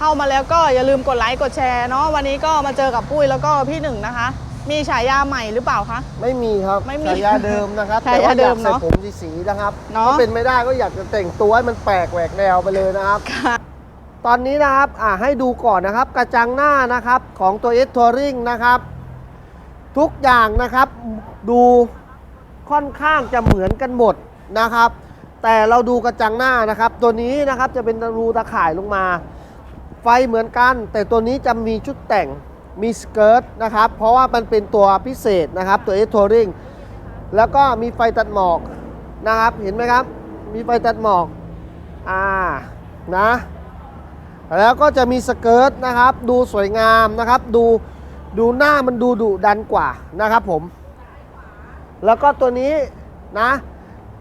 ท่านเนาะเข้ามาแล้วก็อย่าลืมกดไลค์กดแชร์เนาะวันนี้ก็มาเจอกับปุ้ยแล้วก็พี่หนึ่งนะคะ มีฉายาใหม่หรือเปล่าคะ ไม่มีครับไม่มีฉายาเดิมนะครับฉายาเดิมแต่ว่อยกเนอะใส่ผมสีๆนะครับเนอะ ถ้าเป็นไม่ได้ก็อยากจะแต่งตัวให้มันแปลกแหวกแนวไปเลยนะครับ ค่ะ ตอนนี้นะครับอ่าให้ดูก่อนนะครับ กระจังหน้านะครับของตัว S Touring นะครับ ทุกอย่างนะครับดูค่อนข้างจะเหมือนกันหมดนะครับ แต่เราดูกระจังหน้านะครับ ตัวนี้นะครับจะเป็นรูตะข่ายลงมา ไฟเหมือนกัน แต่ตัวนี้จะมีชุดแต่งมีสเกิร์ตนะครับ เพราะว่ามันเป็นตัวพิเศษนะครับ ตัว S Touring แล้วก็มีไฟตัดหมอกนะครับเห็นไหมครับ มีไฟตัดหมอกอ่านะแล้วก็จะมีสเกิร์ตนะครับ ดูสวยงามนะครับ ดูดูหน้ามันดูดุดันกว่านะครับผม แล้วก็ตัวนี้นะ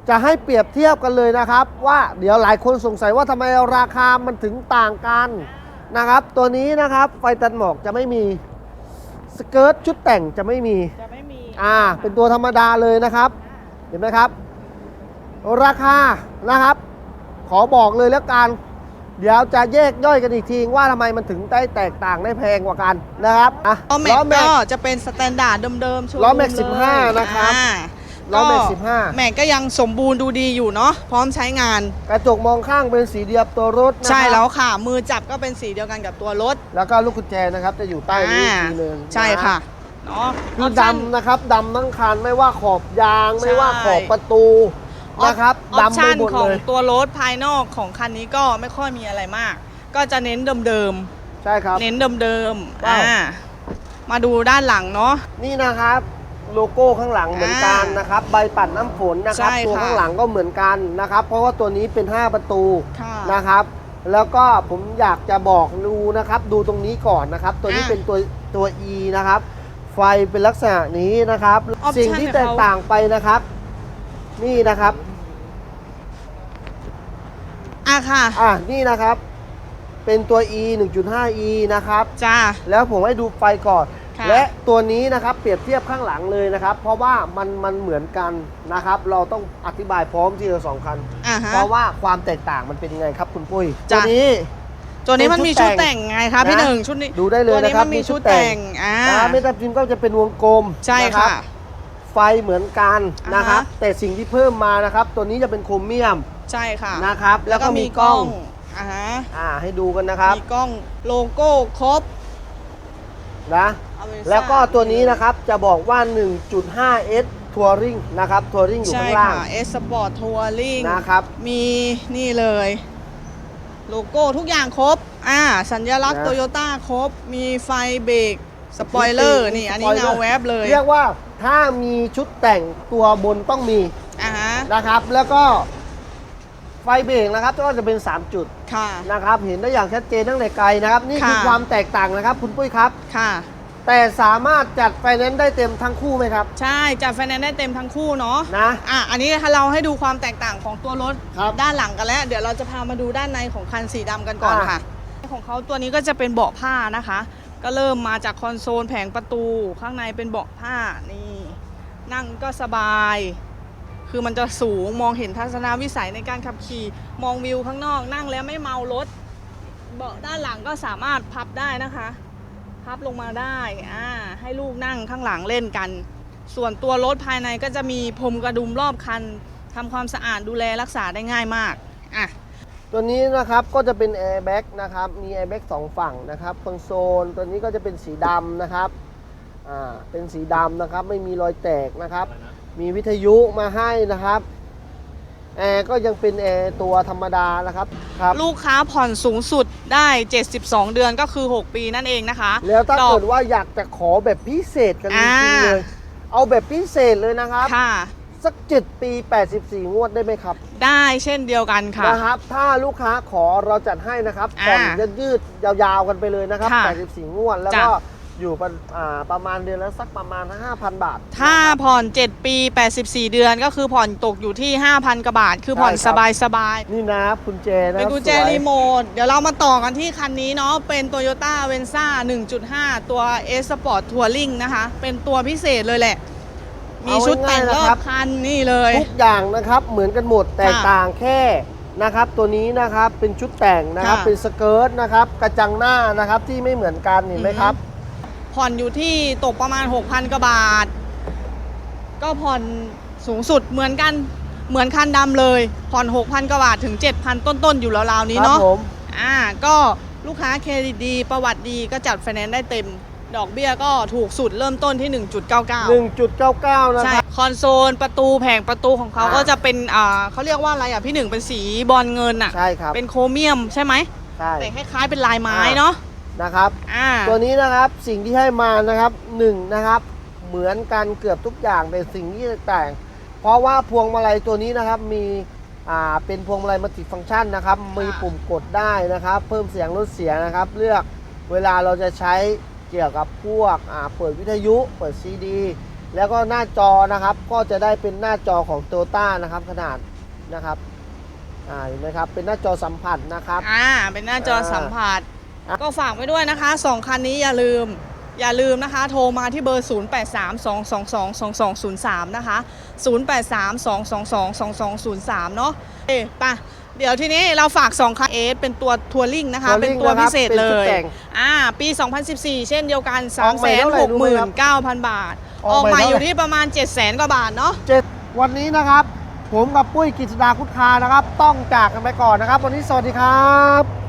จะให้เปรียบเทียบกันเลยนะครับ ว่าเดี๋ยวหลายคนสงสัยว่าทำไมราคามันถึงต่างกัน นะครับ ตัวนี้นะครับไฟตัดหมอกจะไม่มีสเกิร์ตชุดแต่งจะไม่มี จะไม่มีอ่า เป็นตัวธรรมดาเลยนะครับ เห็นไหมครับ ราคานะครับ ขอบอกเลยแล้วกัน เดี๋ยวจะแยกย่อยกันอีกทีว่าทำไมมันถึงได้แตกต่างได้แพงกว่ากันนะครับอะล้อแม็กล้อแม็ก็กจะเป็นสแตนดาร์ดเดิมๆโชว์ล้อแม็กรูเลย15 นะครับ อ่าล้อแม็กก็15แม็กก็ยังสมบูรณ์ดูดีอยู่เนาะพร้อมใช้งาน กระจกมองข้างเป็นสีเดียวตัวรถนะครับใช่แล้วค่ะ มือจับก็เป็นสีเดียวกันกับตัวรถแล้วก็ลูกกุญแจนะครับจะอยู่ใต้นี้อีกทีหนึงใช่ค่ะเนาะ คืออปชั่นดำนะครับดำทั้งคันไม่ว่าขอบยางไม่ว่าใช่ขอบประตูนะครับออปดำไปชั่นหมดของเลย ตัวรถภายนอกของคันนี้ก็ไม่ค่อยมีอะไรมาก ก็จะเน้นเดิมใช่ครับ ๆ เน้นเดิมๆว้าว อ่ามาดูด้านหลังเนาะ นี่นะครับ โลโก้ข้างหลังเหมือนกันอ่านนะครับ ใบปัดน้ำฝนนะครับใช่ตัวค่ะข้างหลังก็เหมือนกันนะครับ เพราะว่าตัวนี้เป็น 5 ประตูค่ะนะครับ แล้วก็ผมอยากจะบอกดูนะครับ ดูตรงนี้ก่อนนะครับ ตัวนี้อะเป็นตัวตัว E นะครับ ไฟเป็นลักษณะนี้นะครับ Option สิ่งที่แตกต่างไปนะครับ นี่นะครับอะค่ะอะนี่นะครับ เป็นตัว E 1.5E นะครับจ้าแล้วผมให้ดูไฟก่อน ค่ะ และตัวนี้นะครับเปรียบเทียบข้างหลังเลยนะครับ เพราะว่ามันมันเหมือนกันนะครับ เราต้องอธิบายพร้อมที่เราสองคัน อ่าฮะ เพราะว่าความแตกต่างมันเป็นยังไงครับคุณปุ้ยจ้ะ ตัวนี้ ตัวนี้มันมีชุดเป็นชุดแต่แต่งงไงคะพี่นะหนึ่งชุดนี้ดูได้เลยตัวนี้นะครับมันมีมีชุชุดดแต่แต่ง งอ่านะเมทัลพิมพ์ก็จะเป็นวงกลมใช่นรัค่ะบไฟเหมือนกันนะครับ อ่าฮะ แต่สิ่งที่เพิ่มมานะครับ ตัวนี้จะเป็นโครเมียมใช่ค่ะนะครับ แล้แล้ววก็ก็มีมีกกล้ล้อองงอ่าฮะอ่าให้ดูกันนะครับ มีกล้องโลโก้ครบ นะ Avanza แล้วก็ตัวนี้นะครับจะบอกว่า 1.5S Touring นะครับ Touring อยู่ใช่ข้างล่างค่ะ S Sport Touring นะครับมีนี่เลย โลโก้ทุกอย่างครบ อ่า สัญลักษณ์นะโตโยต้าครบ มีไฟเบรกสปอยเลอร์นี่อันนี้สปยลเงาแวบเลย เรียกว่าถ้ามีชุดแต่งตัวบนต้องมีอ่าฮะนะครับ แล้วก็ ไฟเบรกนะครับก็จะเป็น 3 จุดค่ะ นะครับ เห็นได้อย่างชัดเจนตั้งแต่ไกลนะครับ นี่คือค่ะ ความแตกต่างนะครับ คุณปุ้ยครับ ค่ะ แต่สามารถจัดไฟแนนซ์ได้เต็มทั้งคู่ไหมครับ ใช่จัดไฟแนนซ์ได้เต็มทั้งคู่เนาะนะ อะอันนี้เราให้ดูความแตกต่างของตัวรถครับด้านหลังกันแล้ว เดี๋ยวเราจะพามาดูด้านในของคันสีดำกันก่อนอะ ค่ะ ของเขาตัวนี้ก็จะเป็นเบาะผ้านะคะ ก็เริ่มมาจากคอนโซลแผงประตู ข้างในเป็นเบาะผ้านี่ นั่งก็สบาย คือมันจะสูงมองเห็นทัศนวิสัยในการขับขี่ มองวิวข้างนอกนั่งแล้วไม่เมารถ เบาะด้านหลังก็สามารถพับได้นะคะ พับลงมาได้อ่าให้ลูกนั่งข้างหลังเล่นกัน ส่วนตัวรถภายในก็จะมีพรมกระดุมรอบคันทำความสะอาดดูแลรักษาได้ง่ายมากอะตัวนี้นะครับก็จะเป็นแอร์แบ็กนะครับมีแอร์แบ็กสองฝั่งนะครับคอนโซลตัวนี้ก็จะเป็นสีดำนะครับอ่าเป็นสีดำนะครับไม่มีรอยแตกนะครับ มีวิทยุมาให้นะครับแอร์ก็ยังเป็นแอร์ตัวธรรมดานะครับครับ ลูกค้าผ่อนสูงสุดได้ 72 เดือนก็คือ 6 ปีนั่นเองนะคะแล้วถ้าดอกเกิดว่าอยากจะขอแบบพิเศษกันจริงๆเลยเอาแบบพิเศษเลยนะครับค่ะสัก7ปี 84 งวดได้ไหมครับ ได้เช่นเดียวกันค่ะนะครับ ถ้าลูกค้าขอเราจัดให้นะครับอ่าผ่อนจะยืดยาวๆกันไปเลยนะครับค่ะ84 งวดแล้วจ้ะก็ อยู่ประอ่าประมาณเดือนละสักประมาณ 5,000 บาท ถ้านะครับผ่อน 7 ปี 84 เดือนก็คือผ่อนตกอยู่ที่ 5,000กว่าบาท คือผ่อนใช่สครับ บายสบายนี่นะกุญแจๆนะเป็นกุญแจสวยรีโมท เดี๋ยวเรามาต่อกันที่คันนี้เนาะ เป็น Toyota v e n z a 1.5 ตัว S Sport Touring นะคะ เป็นตัวพิเศษเลยแหละ มีชุดแต่งรอบคันนี่เลย ทุกอย่างนะครับเหมือนกันหมดแตกค่ะต่างแค่นะครับ ตัวนี้นะครับเป็นชุดแต่งนะครับค่ะเป็นสเกิร์ตนะครับกระจังหน้านะครับที่ไม่เหมือนกันเห็นไหมครับ ผ่อนอยู่ที่ตกประมาณ 6,000กว่าบาท ก็ผ่อนสูงสุดเหมือนกันเหมือนคันดำเลย ผ่อน 6,000กว่าบาทถึง 7,000 ต้นๆ อยู่ราวๆนี้ครัเนาะผมอ่าก็ลูกค้าเครดิตดี ประวัติดีก็จัดไฟแนนซ์ได้เต็ม ดอกเบี้ยก็ถูกสุดเริ่มต้นที่ 1.99 1.99 นะใช่ครับ คอนโซลประตูแผงประตูของเขาอ่า ก็จะเป็นอ่าเขาเรียกว่าอะไรอะพี่หนึ่งเป็นสีบอลเงินอะ ใช่ครับ เป็นโครเมียมใช่ไหม ใช่ แต่คล้ายๆเป็นลายไม้อ่า เนาะ นะครับ อ่า ตัวนี้นะครับสิ่งที่ให้มานะครับหนึ่งนะครับ เหมือนกันเกือบทุกอย่างแต่สิ่งที่แตกต่าง เพราะว่าพวงมาลัยตัวนี้นะครับมีอ่าเป็นพวงมาลัยมัลติฟังก์ชันนะครับ มีปุ่มกดได้นะครับ เพิ่มเสียงลดเสียงนะครับ เลือกเวลาเราจะใช้เกี่ยวกับพวกอ่าเปิดวิทยุเปิดซีดี แล้วก็หน้าจอนะครับ ก็จะได้เป็นหน้าจอของโตต้านะครับขนาดนะครับอ่าเห็นไหมครับเป็นหน้าจอสัมผัสนะครับ อ่า เป็นหน้าจอสัมผัสอ่า ก็ฝากไว้ด้วยนะคะสองคันนี้อย่าลืมอย่าลืมนะคะ โทรมาที่เบอร์ 0832222203 นะคะ 0832222203 เนาะเอ๊ะไปะเดี๋ยวทีนี้เราฝาก 2คันเอสเป็นตัวทัวริงนะคะ Touring เป็นตัวพิเศษนะครับเลเป็นชุดย แต่งอ่า ปี 2014 เช่นเดียวกัน ออกใหม่เท่าไหร่รู้ไหมครับ369,000 บาท ออออกกใหม่ใหม่อยู่เท่าไหร่ที่ประมาณ 700,000 กว่าบาทเนาะ เจ็ดวันนี้นะครับ ผมกับปุ้ยกิษดาคุดคานะครับ ต้องจากกันไปก่อนนะครับ วันนี้สวัสดีครับ